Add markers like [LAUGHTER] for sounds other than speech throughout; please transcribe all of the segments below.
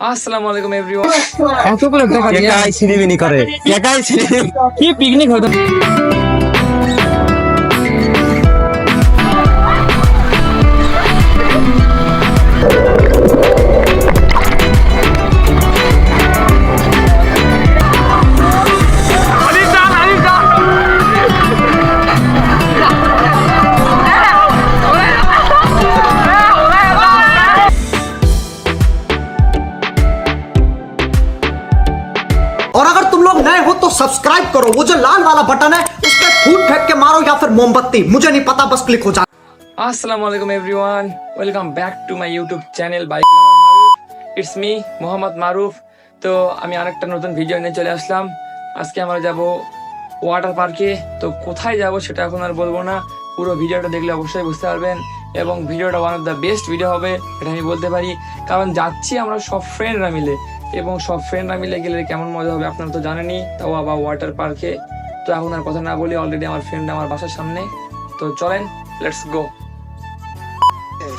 আসসালামু আলাইকুম এভরিওয়ান এতগুলো টাকা দিয়ে একাই সিনেমিনি করে। একাই কি পিকনিক হতো? करो वो जो लाल वाला बटन है उस पर फूट फेंक के मारो या फिर मोमबत्ती मुझे नहीं पता बस क्लिक हो जाए আসসালামু আলাইকুম everyone welcome back to my YouTube channel bike it's me Mohammad Maruf তো আমি আরেকটা নতুন ভিডিও নিয়ে চলে আসলাম আজকে আমরা যাব ওয়াটার পার্কে তো কোথায় যাব সেটা এখন আর বলবো না পুরো ভিডিওটা দেখলে অবশ্যই বুঝতে পারবেন এবং ভিডিওটা one of the best video হবে এটা আমি বলতে পারি কারণ যাচ্ছি আমরা সব ফ্রেন্ডরা মিলে এবং সব ফ্রেন্ডরা মিলে গেলে কেমন মজা হবে আপনারা তো জানেনই। তাও আবার ওয়াটার পার্কে তো এখন আর কথা না বলি অলরেডি আমার ফ্রেন্ড আমার বাসার সামনে। তো চলেন লেটস গো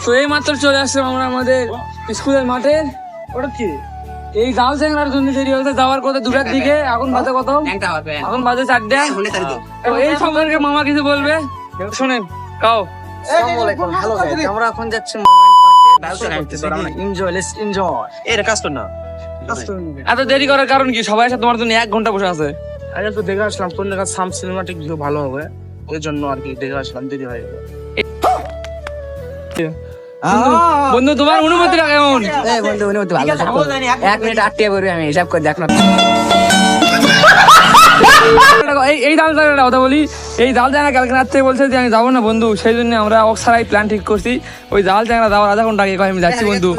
তো এই মাত্র চলে আসলাম আমরা আমাদের স্কুলের মাঠে। ওটা কি? এই গাল চ্যাংরার জন্য দেরি হতে যাওয়ার কথা দুটার দিকে। এখন বাজে কত? এখন বাজে চারটে। তো এই সম্পর্কে মামা কিছু বলবে? শোনেন কাও আমরা এখন যাচ্ছি এনজয় লেটস এনজয় এর কাজ কর না। এত দেরি করার কারণ কি? সবাই সাথে তোমার জন্য এক ঘণ্টা বসে আছে। তো দেখে আসলাম কোন জায়গায় সাম সিনেমাটিক ভিউ ভালো হবে? ওই জন্য আর কি দেখে আসলাম দেরি হয়ে গেল। বন্ধু তোমার অনুমতিটা কেমন বন্ধু অনুমতি ভালো এক মিনিট আটকে পড়বে আমি হিসাব করে দেখ না। এই দাল কথা বলি। এই জাল জায়গা কালকে রাত থেকে বলছে যে আমি যাব না বন্ধু সেই জন্য আমরা অক্সারাই প্ল্যান ঠিক করছি। ওই জাল জায়গা যাওয়ার আধা ঘণ্টা আগে কয় আমি যাচ্ছি বন্ধু।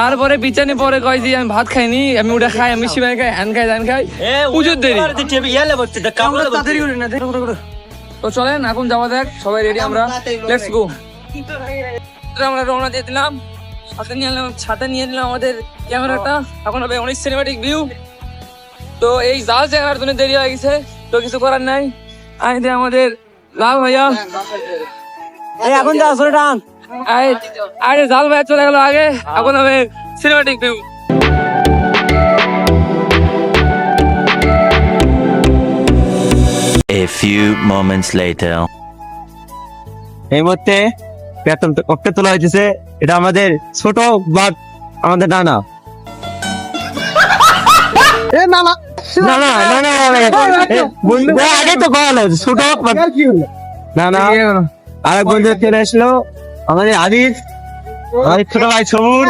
তারপরে বিছানে পরে কয় যে আমি ভাত খাইনি আমি ওটা খাই আমি সিমাই খাই হ্যান খাই ধান খাই পুজোর দেরি। তো চলেন এখন যাওয়া দেখ সবাই রেডি আমরা। লেটস গো আমরা রওনা দিয়ে দিলাম সাথে নিয়ে এলাম সাথে নিয়ে নিলাম আমাদের ক্যামেরাটা। এখন হবে অনেক সিনেমাটিক ভিউ তো এই জাল জায়গার জন্য দেরি হয়ে গেছে তো কিছু করার নাই। আই দে আমাদের। লাল ভাইয়া। এখন যা আসলে টান। আরে জাল ভাইয়া চলে গেল আগে। এখন হবে cinematic view A few moments later. এই মুহূর্তে বেতন অক্টে তোলা হয়েছে এটা আমাদের ছোট বাট আমাদের নানা। না না না না না না আগে তো না না আরেক বন্ধু চলে আসলো। আমাদের আদিত ছোট ভাই সবুর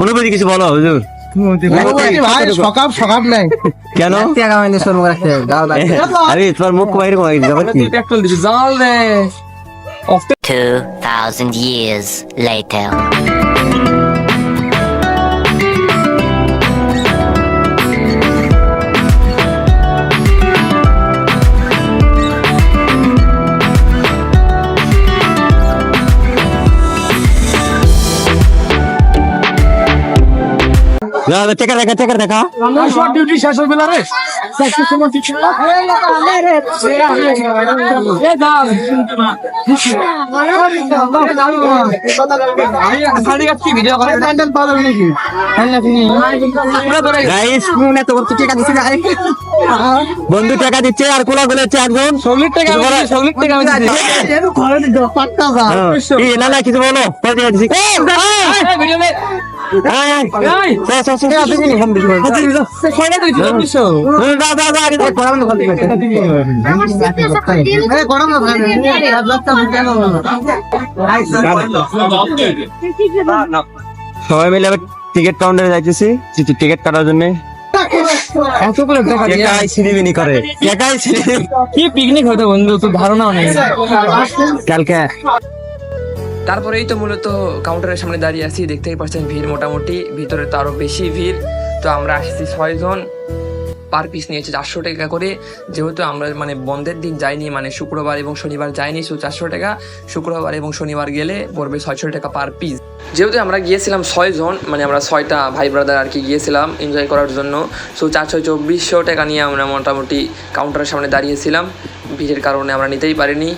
অনুভূতি কিছু বলো হুজুর। কেন? আরে তোমার মুখ বাইরে দে। 2,000 years later. টেকা দেখা টেকা দেখা ডিউটি শেষ হবে না রে গাইস বন্ধু টাকা দিচ্ছে আর কোলা গুলো হচ্ছে একজন সবলির টাকা আমি সবলির টাকা আমি দিছি হ্যাঁ। না না কিছু বলো ভিডিও সবাই মিলে আবার টিকিট কাউন্টারে যাইতেছি টিকিট কাটার জন্য এতগুলো টাকা দিয়ে একাই সিনেমিনি করে একাই কি পিকনিক হতো বন্ধু তোর ধারণাও নেই কালকে তারপরেই তো মূলত কাউন্টারের সামনে দাঁড়িয়ে আছি, দেখতেই পাচ্ছেন ভিড় মোটামুটি। ভিতরে তো আরও বেশি ভিড়। তো আমরা আসছি ছয়জন পার পিস নিয়েছে চারশো টাকা করে। যেহেতু আমরা মানে বন্ধের দিন যাইনি মানে শুক্রবার এবং শনিবার যাইনি সো চারশো টাকা। শুক্রবার এবং শনিবার গেলে পড়বে ছয়শো টাকা পার পিস যেহেতু আমরা গিয়েছিলাম ছয়জন মানে আমরা ছয়টা ভাই ব্রাদার আর কি গিয়েছিলাম এনজয় করার জন্য। সো চারশো চব্বিশশো টাকা নিয়ে আমরা মোটামুটি কাউন্টারের সামনে দাঁড়িয়েছিলাম। ভিড়ের কারণে আমরা নিতেই পারিনি।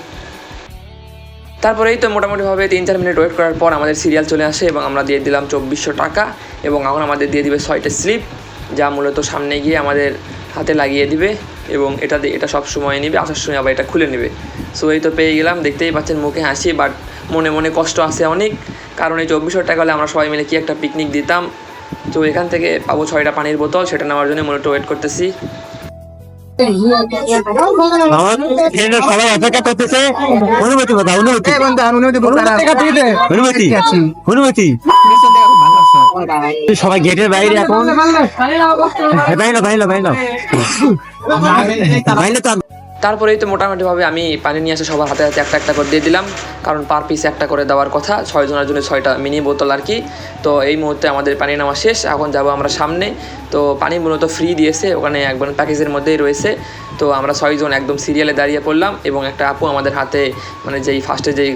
তারপরে এই তো মোটামুটিভাবে তিন চার মিনিট ওয়েট করার পর আমাদের সিরিয়াল চলে আসে এবং আমরা দিয়ে দিলাম চব্বিশশো টাকা এবং এখন আমাদের দিয়ে দিবে ছয়টা স্লিপ যা মূলত সামনে গিয়ে আমাদের হাতে লাগিয়ে দিবে এবং এটা এটা সব সময় নিবে, আসার সময় আবার এটা খুলে নেবে। সো এই তো পেয়ে গেলাম, দেখতেই পাচ্ছেন মুখে হাসি বাট মনে মনে কষ্ট আছে অনেক, কারণ এই চব্বিশশো টাকা হলে আমরা সবাই মিলে কি একটা পিকনিক দিতাম। তো এখান থেকে পাবো ছয়টা পানির বোতল, সেটা নেওয়ার জন্য মূলত ওয়েট করতেছি। সবাই অপেক্ষা করতেছে। অনুমতি কথা অনুমতি। অনুমতি অনুমতি সবাই গেটের বাইরে এখন। বাইরে বাইরে বাইরে বাইরে তো তারপরেই তো মোটামুটিভাবে আমি পানি নিয়ে এসে সবার হাতে হাতে একটা একটা করে দিয়ে দিলাম। কারণ পার পিস একটা করে দেওয়ার কথা, ছয় জনের জন্য ছয়টা মিনি বোতল আর কি। তো এই মুহূর্তে আমাদের পানি নেওয়া শেষ, এখন যাব আমরা সামনে। তো পানি মূলত ফ্রি দিয়েছে, ওখানে একবার প্যাকেজের মধ্যেই রয়েছে। তো আমরা ছয়জন একদম সিরিয়ালে দাঁড়িয়ে পড়লাম এবং একটা আপু আমাদের হাতে মানে যেই ফার্স্টে যেই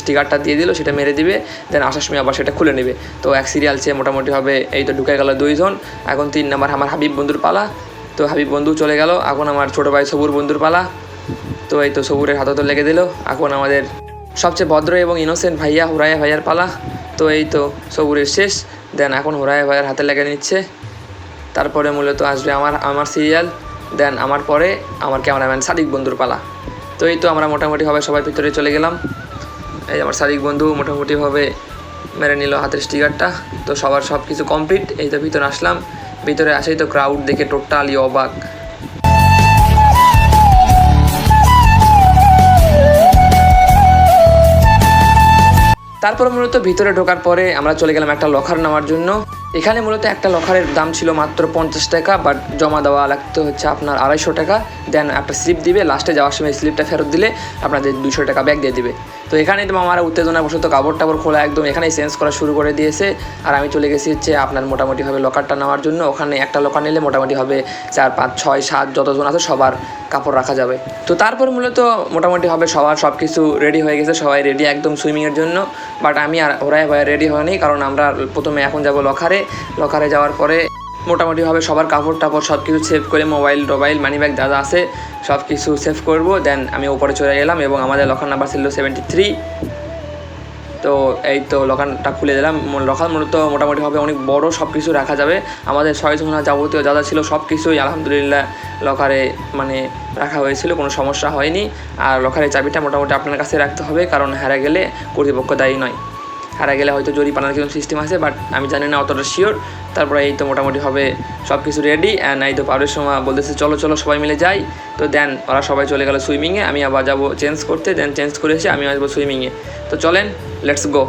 স্টিকারটা দিয়ে দিল, সেটা মেরে দিবে। দেন আসার সময় আবার সেটা খুলে নেবে। তো এক সিরিয়াল চেয়ে মোটামুটিভাবে এই তো ঢুকে গেল দুইজন এখন তিন নাম্বার আমার হাবিব বন্ধুর পালা। তো হাবিব বন্ধু চলে গেল, এখন আমার ছোটো ভাই সবুর বন্ধুর পালা। তো এই তো সবুরের হাতে তো লেগে দিল, এখন আমাদের সবচেয়ে ভদ্র এবং ইনোসেন্ট ভাইয়া হুরায়া ভাইয়ার পালা। তো এই তো সবুরের শেষ, দেন এখন হুরায়া ভাইয়ার হাতে লেগে নিচ্ছে। তারপরে মূলত আসবে আমার আমার সিরিয়াল দেন আমার পরে আমার ক্যামেরাম্যান সাদিক বন্ধুর পালা। তো এই তো আমরা মোটামুটি মোটামুটিভাবে সবাই ভিতরে চলে গেলাম। এই আমার সাদিক বন্ধু মোটামুটিভাবে মেরে নিল হাতের স্টিকারটা তো সবার সব কিছু কমপ্লিট এই তো ভিতরে আসলাম। ভিতরে আসেই তো ক্রাউড দেখে টোটালি অবাক। তারপর মূলত ভিতরে ঢোকার পরে আমরা চলে গেলাম একটা লকার নামার জন্য। এখানে মূলত একটা লকারের দাম ছিল মাত্র পঞ্চাশ টাকা বাট জমা দেওয়া লাগতে হচ্ছে আপনার আড়াইশো টাকা। দেন একটা স্লিপ দিবে লাস্টে যাওয়ার সময় স্লিপটা ফেরত দিলে আপনাদের দুশো টাকা ব্যাগ দিয়ে দিবে। তো এখানে তো আমার উত্তেজনা বসত কাপড় টাপড় খোলা একদম এখানেই চেঞ্জ করা শুরু করে দিয়েছে। আর আমি চলে গেছি হচ্ছে আপনার মোটামুটিভাবে লকারটা নেওয়ার জন্য। ওখানে একটা লকার নিলে মোটামুটি হবে চার, পাঁচ, ছয়, সাত যতজন আছে সবার কাপড় রাখা যাবে। তো তারপর মূলত মোটামুটি হবে সবার সব কিছু রেডি হয়ে গেছে, সবাই রেডি একদম সুইমিংয়ের জন্য। বাট আমি আর ওরাই রেডি হয়নি, কারণ আমরা প্রথমে এখন যাব লকারে। লকারে যাওয়ার পরে মোটামুটিভাবে সবার কাপড় টাপড় সব কিছু সেভ করে মোবাইল টোবাইল মানি ব্যাগ যা আছে সব কিছু সেভ করব। দেন আমি উপরে চলে গেলাম এবং আমাদের লকার নাম্বার ছিল সেভেন্টি থ্রি তো এই তো লকানটা খুলে দিলাম। লকান মূলত মোটামুটিভাবে অনেক বড় সব কিছু রাখা যাবে। আমাদের ছয়জনা যাবতীয় যা ছিল সব কিছুই আলহামদুলিল্লাহ লকারে মানে রাখা হয়েছিল, কোনো সমস্যা হয়নি। আর লকারের চাবিটা মোটামুটি আপনার কাছে রাখতে হবে, কারণ হারা গেলে কর্তৃপক্ষ দায়ী নয়। হারা গেলে হয়তো জরিপানার কিছু সিস্টেম আছে বাট আমি জানি না অতটা শিওর তারপরে এই তো মোটামুটি হবে সব কিছু রেডি অ্যান্ড এই তো পাউরের সময় বলতেছে, চলো চলো, সবাই মিলে যাই। তো দেন ওরা সবাই চলে গেল সুইমিংয়ে আমি আবার যাব চেঞ্জ করতে দেন চেঞ্জ করে এসে আমি আসব সুইমিংয়ে তো চলেন লেটস গো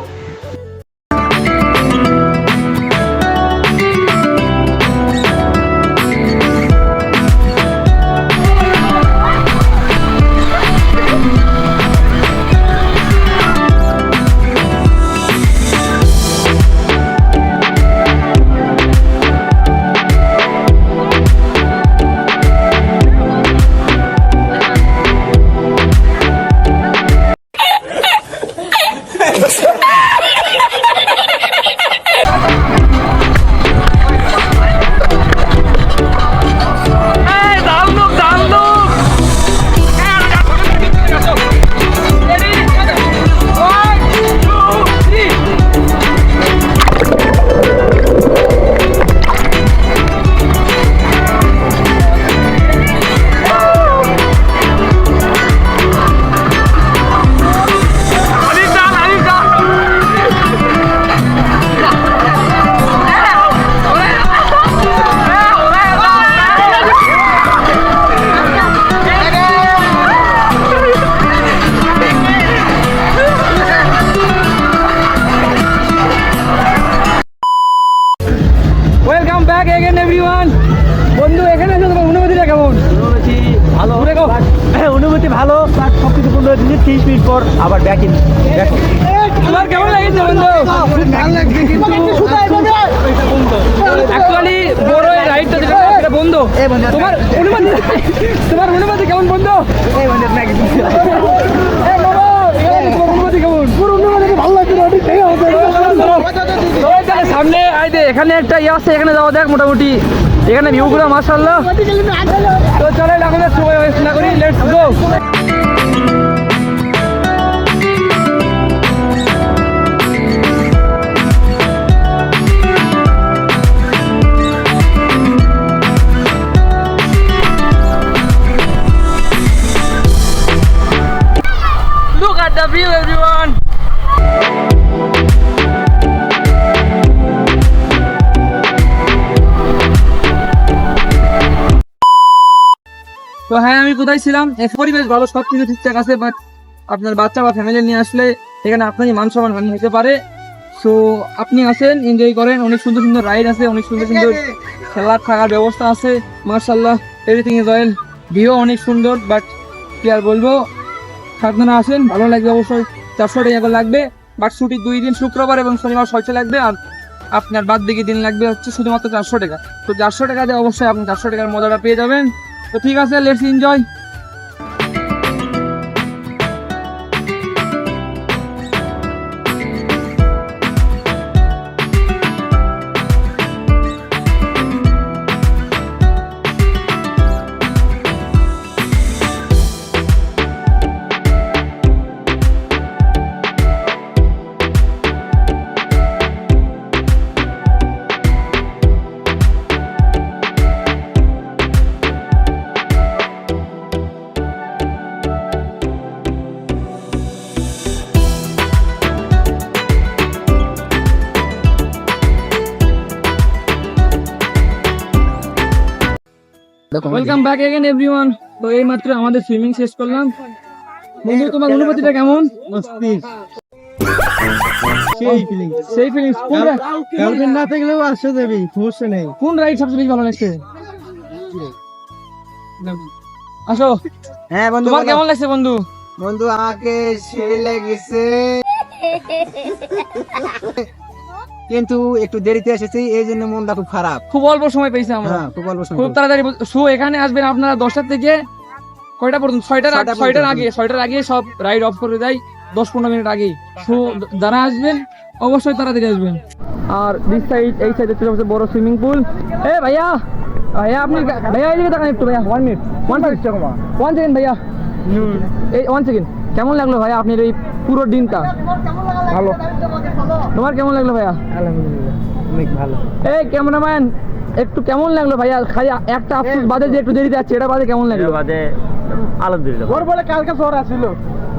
কিছু তিরিশ মিনিট পর আবার ব্যাক ইন তোমার কেমন লাগছে বন্ধু? ভালো লাগছে অ্যাকচুয়ালি বড় এই রাইডটা যেটা সেটা বন্ধ। তোমার অনুমতি [LAUGHS] তোমার অনুমতি কেমন বন্ধ? সামনে আই দে এখানে একটা ইয়ে আছে এখানে যাওয়া দেখ মোটামুটি। এখানে ভিউগুলো মাশাআল্লাহ। তো চলে এখন সময় ওয়েস্ট না করি let's go the view, everyone. তো হ্যাঁ আমি কোথায় ছিলাম? পরিবেশ ভালো সব কিছু ঠিকঠাক আছে বাট আপনার বাচ্চা বা ফ্যামিলি নিয়ে আসলে এখানে আপনারই মান সম্মান হানি হতে পারে। সো আপনি আসেন এনজয় করেন। অনেক সুন্দর সুন্দর রাইড আছে অনেক সুন্দর সুন্দর খেলার থাকার ব্যবস্থা আছে। মার্শাল্লাহ এভরিথিং ইজ অয়েল ভিউ অনেক সুন্দর বাট কি আর বলব? সাবধানে আসেন, ভালো লাগবে অবশ্যই। চারশো টাকা করে লাগবে বাট ছুটি দুই দিন, শুক্রবার এবং শনিবার ছয়শো লাগবে, আর আপনার বাদ দিকে দিন লাগবে হচ্ছে শুধুমাত্র চারশো টাকা। তো চারশো টাকা দিয়ে অবশ্যই আপনি চারশো টাকার মজাটা পেয়ে যাবেন। তো ঠিক আছে let's enjoy welcome back again everyone তো এই মাত্র আমাদের সুইমিং শেষ করলাম। বন্ধু তোমার অনুভূতিটা কেমন? সেই ফিলিংস কোন রা- গার্লফ্রেন্ড না থাকলেও আসতে দেবি সমস্যা নেই। কোন রাইড সবচেয়ে বেশি ভালো লাগছে? আসো। হ্যাঁ বন্ধু তোমার কেমন লাগছে বন্ধু? বন্ধু আমাকে সেই লেগেছে। কিন্তু একটু দেরিতে এসেছি এই জন্য মনটা খুব খারাপ। খুব অল্প সময় পেয়েছি আমরা। হ্যাঁ খুব অল্প সময় খুব তাড়াতাড়ি শো এখানে আসবেন আপনারা দশটার থেকে কয়টা পর্যন্ত? ছয়টার। ছয়টার আগে ছয়টার আগে সব রাইড অফ করে দেয়। দশ পনেরো মিনিট আগেই শো যারা আসবেন অবশ্যই তাড়াতাড়ি আসবেন। আর দিস সাইড এই সাইডে ছিল হচ্ছে বড় সুইমিং পুল এ ভাইয়া! ভাইয়া আপনি ভাইয়া এদিকে তাকান একটু ভাইয়া one minute one one second ভাইয়া। এই ওয়ান সেকেন্ড কেমন লাগল ভাইয়া আপনার এই পুরো দিনটা? ভালো। তোমার কেমন লাগল ভাইয়া? অনেক ভালো। এই ক্যামেরাম্যান একটু কেমন লাগল ভাইয়া? খালি একটা আফসোস বাদে যে একটু দেরিতে যাচ্ছে এটা বাদে কেমন লাগল? ওর বলে কালকে জ্বর আসছিল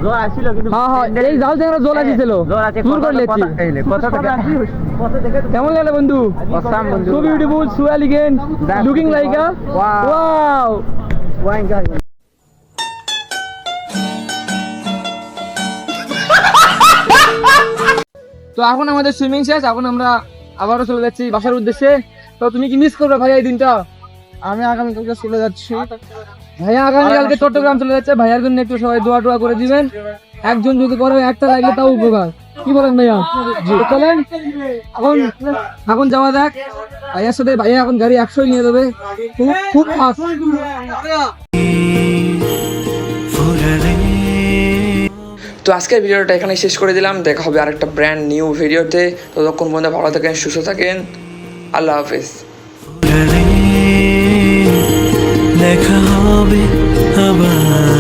জ্বর আসছিল কিন্তু হ্যাঁ হ্যাঁ এই আসছিল। জ্বর আছে দূর করে লেছি কথা থেকে কেমন লাগল বন্ধু? অসাম বন্ধু। So beautiful so elegant looking like a. Wow তো এখন আমাদের সুইমিং শেষ, এখন আমরা আবারও চলে যাচ্ছি বাসার উদ্দেশ্যে। তো তুমি কি মিস করবে ভাইয়া এই দিনটা? আমি আগামীকালকে চলে যাচ্ছি। ভাইয়া আগামীকালকে চট্টগ্রাম চলে যাচ্ছে। ভাইয়ার জন্য একটু সবাই দোয়া টোয়া করে দিবেন। একজন যদি করে, একটা লাগলে তাও উপকার। কি বলেন ভাইয়া? চলেন। এখন এখন যাওয়া যাক। ভাইয়ার সাথে, ভাইয়া এখন গাড়ি একশোই নিয়ে দেবে খুব খুব ফাস্ট তো আজকের ভিডিওটা এখানে শেষ করে দিলাম। দেখা হবে আরেকটা ব্র্যান্ড নিউ ভিডিওতে। ততক্ষণ পর্যন্ত ভালো থাকেন, সুস্থ থাকেন। আল্লাহ হাফিজ। দেখা হবে আবার।